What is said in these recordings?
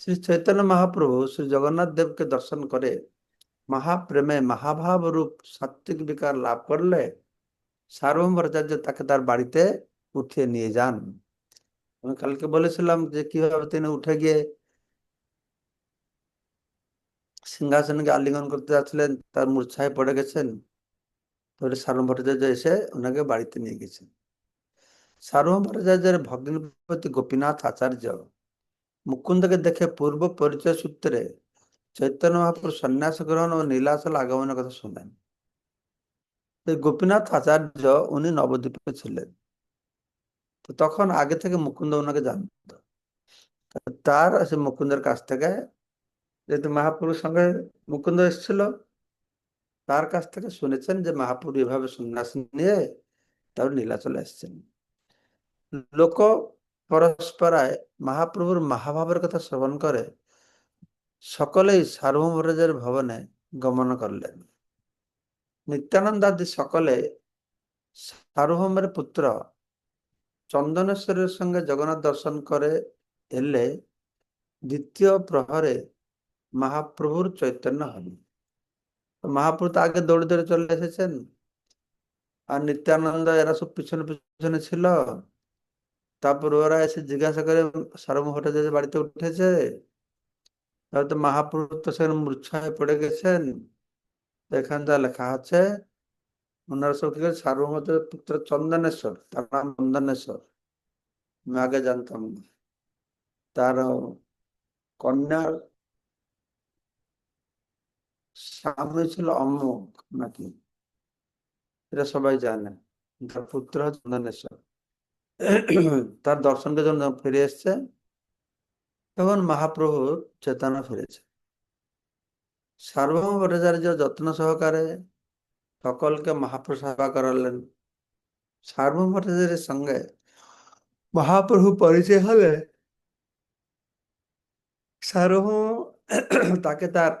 শ্রী চৈতন্য মহাপ্রভু শ্রী জগন্নাথ দেবকে দর্শন করে মহাপ্রেমে মহাভাব রূপ সাত্বিক বিকার লাভ করলে সার্বভৌম ভট্টাচার্য তাকে তার বাড়িতে উঠিয়ে নিয়ে যান আমি কালকে বলেছিলাম যে কীভাবে তিনি উঠে গিয়ে সিংহাসনকে আলিঙ্গন করতে যাচ্ছিলেন তার মূর্ছায় পড়ে গেছেন তাহলে সার্বভৌম ভট্টাচার্য এসে ওনাকে বাড়িতে নিয়ে গেছেন সার্বভৌম ভট্টাচার্যের ভগ্নিপতি গোপীনাথ আচার্য মুকুন্দকে দেখে পূর্ব পরিচয় সূত্রে চৈতন্য মহাপুর সন্ন্যাস গ্রহণ ও নীলাচল আগমনের কথা শুনলেন। এই গোপীনাথ আচার্য উনি নবদ্বীপে ছিলেন। তো তখন আগে থেকে মুকুন্দ ওনাকে জানত। তার সে মুকুন্দের কাছ থেকে যেহেতু মহাপুরুর সঙ্গে মুকুন্দ এসেছিল, তার কাছ থেকে শুনেছেন যে মহাপুরু এভাবে সন্ন্যাস নিয়ে তারপর নীলাচলে এসছেন। লোক পরস্পরায় মহাপ্রভুর মহাভাবের কথা শ্রবণ করে সকলেই সার্বভৌমরাজের ভবনে গমন করলেন। নিত্যানন্দ আদি সকলে সার্বভৌমের পুত্র চন্দনেশ্বরের সঙ্গে জগন্নাথ দর্শন করে এলে দ্বিতীয় প্রহরে মহাপ্রভুর চৈতন্য হল। মহাপ্রভু তো আগে দৌড়ে দৌড়ে চলে এসেছেন, আর নিত্যানন্দ এরা সব পিছনে পিছনে ছিল। তারপর ওরা এসে জিজ্ঞাসা করে সার্বভৌম ভট্টাচার্য বাড়িতে উঠেছে? তাহলে তো মহাপ্রভু তো সেখানে মূর্ছায় পড়ে গেছেন। এখান যা লেখা আছে, ওনারা সব কি করে সার্বভৌমতের পুত্র চন্দনেশ্বর, তার নাম চন্দনেশ্বর। আমি আগে জানতাম না। তার কন্যার স্বামী ছিল অম্মক নাকি? এটা সবাই জানে। তার পুত্র চন্দনেশ্বর। তার দর্শনকে যখন ফিরে এসছে, তখন মহাপ্রভু চেতনা ফিরেছে। সার্বভৌম ভট্টাচার্য যত্ন সহকারে সকলকে মহাপ্রভু সেবা করালেন, সার্বভৌম ভট্টাচার্যের সঙ্গে মহাপ্রভু পরিচয় হলে সার্বভৌম তাকে তার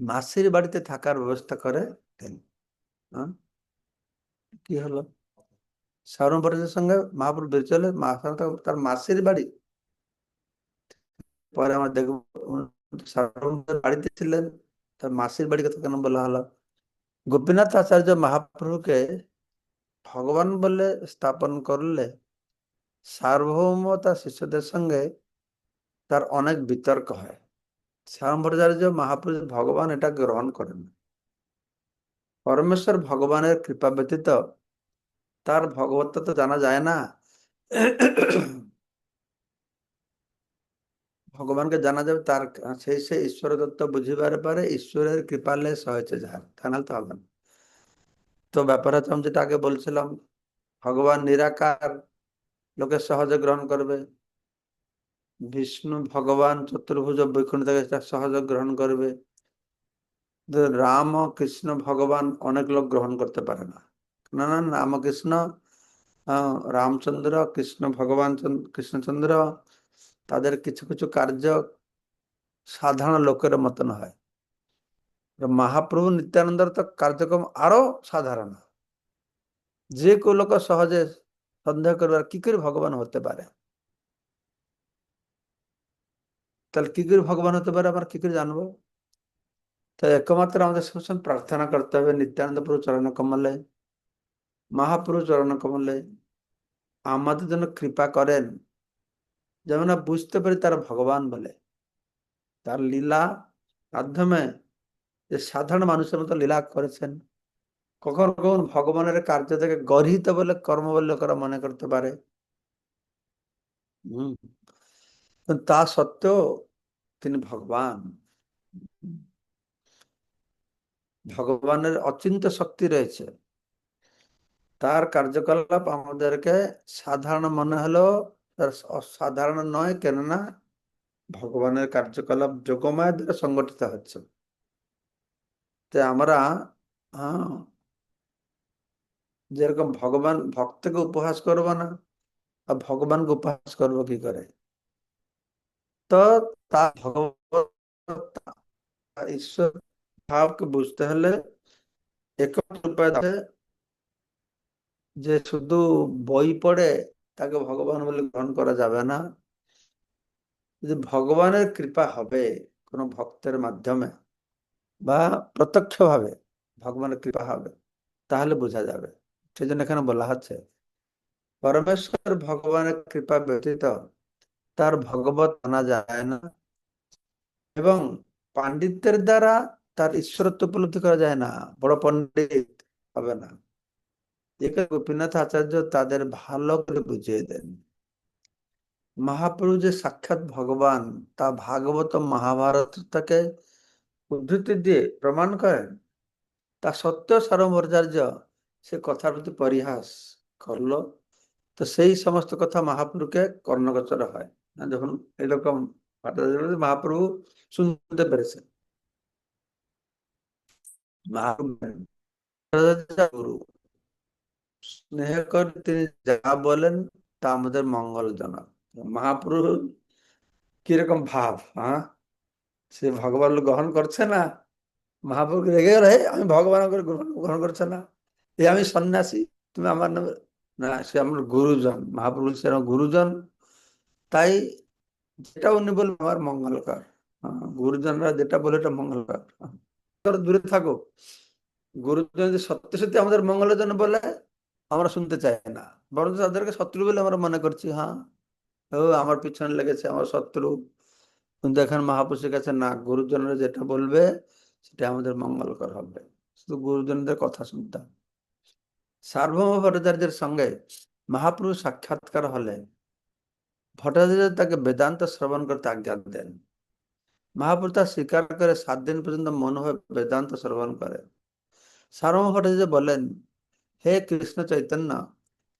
মাসির বাড়িতে থাকার ব্যবস্থা করে দেন। কি হলো? সার্বভৌম ভট্টাচার্যের সঙ্গে মহাপ্রভু বেরিয়ে তার মাসির বাড়ি। পরে আমরা দেখব বাড়িতে ছিলেন, তার মাসির বাড়ি কথা কেন বলা হলো। গোপীনাথ আচার্য মহাপ্রভুকে ভগবান বলে স্থাপন করলে সার্বভৌম তার শিষ্যদের সঙ্গে তার অনেক বিতর্ক হয়। শ্যামাচার্য মহাপুরুষ ভগবান এটা গ্রহণ করেন। পরমেশ্বর ভগবানের কৃপা ব্যতীত তার ভগবত্তা তো জানা যায় না। ভগবানকে জানা যাবে তার সেই সেই ঈশ্বর তত্ত্ব বুঝিবার পরে ঈশ্বরের কৃপালে হয়েছে যার, তা নাহলে তো হবে না। তো ব্যাপার হচ্ছে আমি যেটা আগে বলছিলাম, ভগবান নিরাকার লোকের সহজে গ্রহণ করবে। বিষ্ণু ভগবান চতুর্ভুজ বৈকুণ্ঠ থেকে সেটা সহজে গ্রহণ করবে। রাম কৃষ্ণ ভগবান অনেক লোক গ্রহণ করতে পারে না। না রামকৃষ্ণ রামচন্দ্র, কৃষ্ণ ভগবান কৃষ্ণচন্দ্র, তাদের কিছু কিছু কার্য সাধারণ লোকের মতন হয়। মহাপ্রভু নিত্যানন্দর তো কার্যক্রম আরও সাধারণ যে কেউ লোক সহজে সন্দেহ করবার কি করে ভগবান হতে পারে? তাহলে কি করে ভগবান হতে পারে আবার কি করে জানব? তো একমাত্র আমাদের সবসময় প্রার্থনা করতে হবে, নিত্যানন্দ প্রভু চরণ কমলে মহাপ্রভু চরণ কমলে আমাদের জন্য কৃপা করেন। যেমন বুঝতে পারি তারা ভগবান বলে। তার লীলা মাধ্যমে যে সাধারণ মানুষের মতো লীলা করেছেন, কখন কখন ভগবানের কার্য থেকে গর্হিত বলে কর্ম বলে লোকেরা মনে করতে পারে। হম। তা সত্ত্বেও তিনি ভগবান। ভগবানের অচিন্ত শক্তি রয়েছে। তার কার্যকলাপ আমাদেরকে সাধারণ মনে হলেও অসাধারণ নয়, কেননা ভগবানের কার্যকলাপ যোগমায় দ্বারা সংগঠিত হচ্ছে। আমরা হ্যাঁ যেরকম ভগবান ভক্তকে উপহাস করব না, আর ভগবানকে উপহাস করব কি করে? তো তা ভগবান ঈশ্বর ভাবকে বুঝতে হলে এক উপায় যে শুধু বই পড়ে তাকে ভগবান বলে গ্রহণ করা যাবে না। যদি ভগবানের কৃপা হবে কোনো ভক্তের মাধ্যমে বা প্রত্যক্ষভাবে ভগবানের কৃপা হবে, তাহলে বোঝা যাবে। সেই জন্য এখানে বলা হচ্ছে, পরমেশ্বর ভগবানের কৃপা ব্যতীত তার ভগবত আনা যায় না এবং পাণ্ডিত্যের দ্বারা তার ঈশ্বরত্ব উপলব্ধি করা যায় না। বড় পণ্ডিত হবে না। একে গোপীনাথ আচার্য তাদের ভালো করে বুঝিয়ে দেন। মহাপ্রভু যে সাক্ষাৎ ভগবান, তা ভাগবত মহাভারত থেকে উদ্ধৃতি দিয়ে প্রমাণ করেন, তা সত্ত্বেও সারমভট্টাচার্য সে কথার প্রতি পরিহাস করল। তো সেই সমস্ত কথা মহাপ্রভুকে কর্ণগোচর হয়। না যখন এরকম মহাপ্রভু শুনতে পেরেছেন। গুরু স্নেহ করে, তিনি যা বলেন তা আমাদের মঙ্গলজনক। মহাপ্রভু কীরকম ভাব হ্যাঁ? সে ভগবান গ্রহণ করছে না? মহাপ্রভু রেগে রহে আমি ভগবান গ্রহণ গ্রহণ করছে না। এই আমি সন্ন্যাসী, তুমি আমার নামে না, সে আমার গুরুজন মহাপ্রভু সে গুরুজন। তাই যেটা উনি বলবেন, আমার মঙ্গলকর। গুরুজনরা যেটা বলে এটা মঙ্গলকর। দূরে থাকো। গুরুজন যদি সত্যি সত্যি আমাদের মঙ্গলের জন্য বলে আমরা শুনতে চাই না। বরঞ্চ তাদেরকে শত্রু বলে আমরা মনে করছি হ্যাঁ ও আমার পিছনে লেগেছে, আমার শত্রু। কিন্তু এখন মহাপুরুষের কাছে না, গুরুজনরা যেটা বলবে, সেটা আমাদের মঙ্গলকর হবে। শুধু গুরুজনদের কথা শুনতে সার্বভৌম ভট্টাচার্যের সঙ্গে মহাপুরুষ সাক্ষাৎকার হলে ভট্টাচার্য তাকে বেদান্ত শ্রবণ করতে আজ্ঞা দেন। মহাপুরুষ তা স্বীকার করে সাত দিন পর্যন্ত মন হয়ে বেদান্ত শ্রবণ করে সার্বভৌম ভট্টাচার্য বলেন হে কৃষ্ণ চৈতন্য,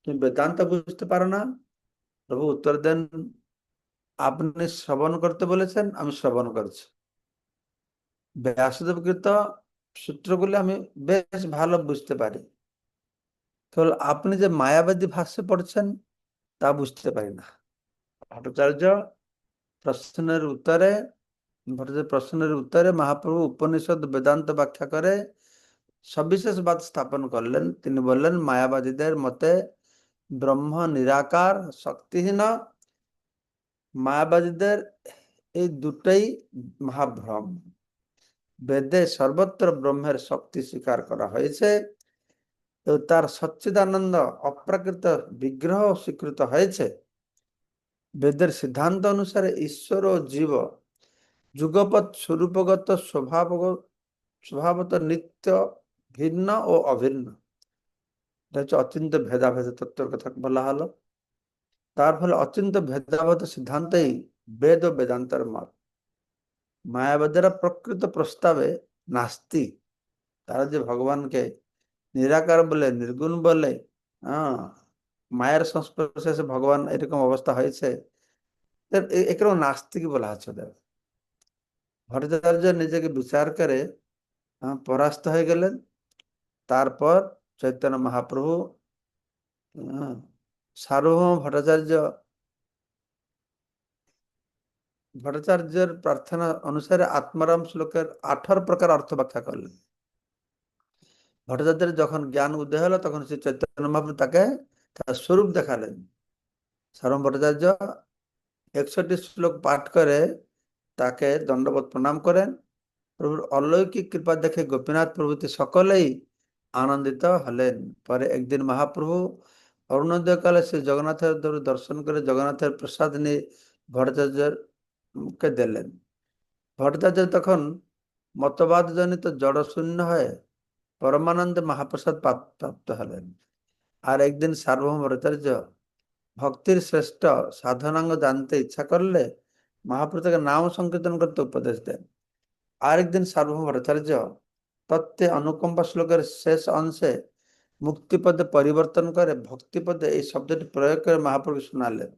তুমি বেদান্ত বুঝতে পারো না? প্রভু উত্তর দেন, আপনি শ্রবণ করতে বলেছেন, আমি শ্রবণ করছি। ব্যাসদেবকৃত সূত্রগুলি আমি বেশ ভালো বুঝতে পারি। কেবল আপনি যে মায়াবাদী ভাষ্য পড়ছেন, তা বুঝতে পারি না। ভট্টাচার্য প্রশ্নের উত্তরে প্রশ্নের উত্তরে মহাপ্রভু উপনিষদ বেদান্ত ব্যাখ্যা করে সবিশেষ বাদ স্থাপন করলেন। তিনি বললেন, মায়াবাদীদের মতে ব্রহ্ম নিরাকার শক্তিহীন মায়াবাদীদের এই দুটাই মহাভ্রম। বেদে সর্বত্র ব্রহ্মের শক্তি স্বীকার করা হয়েছে তার সচ্চিদানন্দ অপ্রাকৃত বিগ্রহ স্বীকৃত হয়েছে। বেদের সিদ্ধান্ত অনুসারে ঈশ্বর ও জীব যুগপৎ স্বরূপগত স্বভাব স্বভাবত নিত্য ভিন্ন ও অভিন্ন। এটা হচ্ছে অচিন্ত ভেদাভেদ তত্ত্বের কথা বলা হলো। তার ফলে অচিন্ত ভেদাভেদ সিদ্ধান্তেই বেদ ও বেদান্তের মত। মায়াবাদীরা প্রকৃত প্রস্তাবে নাস্তি তারা যে ভগবানকে নিরাকার বলে, নির্গুণ বলে মায়ের সংস্পর্শে ভগবান এরকম অবস্থা হয়েছে একেও নাস্তিক বলা হচ্ছে ওদের। ভট্টাচার্য নিজেকে বিচার করে পরাস্ত হয়ে গেলেন। তারপর চৈতন্য মহাপ্রভু সার্বভৌম ভট্টাচার্য, ভট্টাচার্যের প্রার্থনা অনুসারে আত্মারাম শ্লোকের আঠারো প্রকার অর্থ ব্যাখ্যা করলেন। ভট্টাচার্যের যখন জ্ঞান উদয় হলো, তখন শ্রী চৈতন্য মহাপ্রভু তাকে তার স্বরূপ দেখালেন। সারম ভট্টাচার্য একষট্টি শ্লোক পাঠ করে তাকে দণ্ডবোধ প্রণাম করেন। প্রভুর অলৌকিক কৃপা দেখে গোপীনাথ প্রভৃতি সকলেই আনন্দিত হলেন। পরে একদিন মহাপ্রভু অরুণোদয় কালে শ্রী জগন্নাথের দর্শন করে জগন্নাথের প্রসাদ নিয়ে ভট্টাচার্যকে দিলেন। ভট্টাচার্য তখন মতবাদ জনিত জড় শূন্য হয়ে পরমানন্দ মহাপ্রসাদ প্রাপ্ত হলেন। আর একদিন সার্বভৌম ভট্টাচার্য ভক্তির শ্রেষ্ঠ সাধনাঙ্গ জানতে ইচ্ছা করলে মহাপ্রভুকে নাম সংকীর্তন করতে উপদেশ দেন। আরেকদিন সার্বভৌম ভট্টাচার্য তত্ত্বে অনুকম্পা শ্লোকের শেষ অংশে মুক্তিপদে পরিবর্তন করে ভক্তিপদে এই শব্দটি প্রয়োগ করে মহাপ্রভু শোনালেন।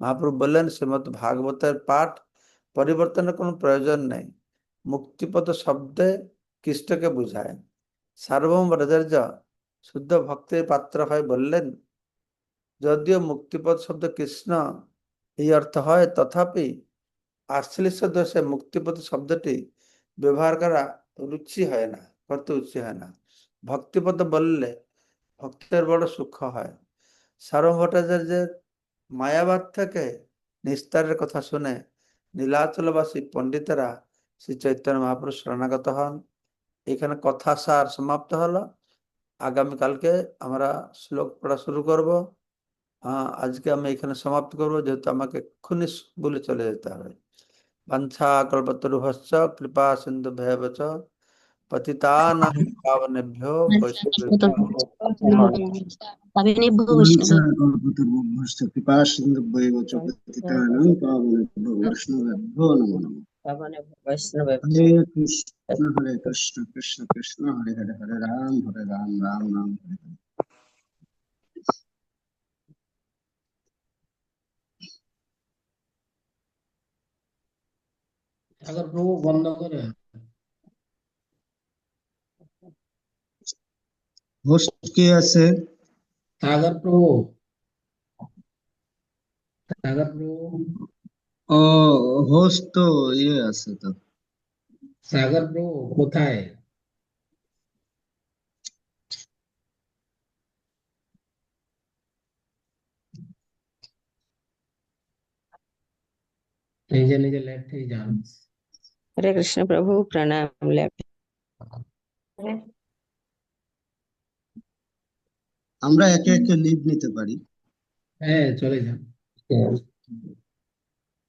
মহাপ্রভু বললেন, শ্রীমদ ভাগবতের পাঠ পরিবর্তনের কোনো প্রয়োজন নেই। মুক্তিপদ শব্দে কৃষ্ণকে বুঝায়। সার্বভৌম ভট্টাচার্য শুদ্ধ ভক্তির পাত্র হয় বললেন, যদিও মুক্তিপদ শব্দ কৃষ্ণ এই অর্থ হয়, তথাপি আশ্লিষ্য দোষে মুক্তিপদ শব্দটি ব্যবহার করা রুচি হয় না করতে রুচি হয় না। ভক্তিপদ বললে ভক্তের বড় সুখ হয়। সার্বভট্টাচার্যের মায়াবাদ থেকে নিস্তারের কথা শুনে নীলাচলবাসী পণ্ডিতেরা শ্রী চৈতন্য মহাপুরুষ শরণাগত হন। এখানে কথা সার সমাপ্ত হলো। আগামীকালকে আমরা শ্লোক পড়া শুরু করব। আহ, আজকে আমি এখানে সমাপ্ত করব যেহেতু আমাকে এক্ষুনি বলে চলে যেতে হবে। वंशाकल्पतरुहश्च कृपा सिंधु भैवच पतितानावनेभ्यो कृपा सिंधु भैवच पतितानां पावनेभ्यो वैष्णवेभ्यो नमो नमः। हरे कृष्ण हरे कृष्ण कृष्ण कृष्ण हरे हरे हरे राम हरे राम राम राम हरे हरे। রাম হরে রাম রাম রাম হরে হরে সাগর প্রভু বন্ধ করে হোস্ট কে আছে সাগর প্রভু সাগর প্রভু ও হোস্ট তো ইয়ে আছে তো সাগর প্রভু কোথায় নিজে নিজে লেফটেই যান হরে কৃষ্ণ প্রভু প্রণাম আমরা একে একে লিভ নিতে পারি। হ্যাঁ চলে যান।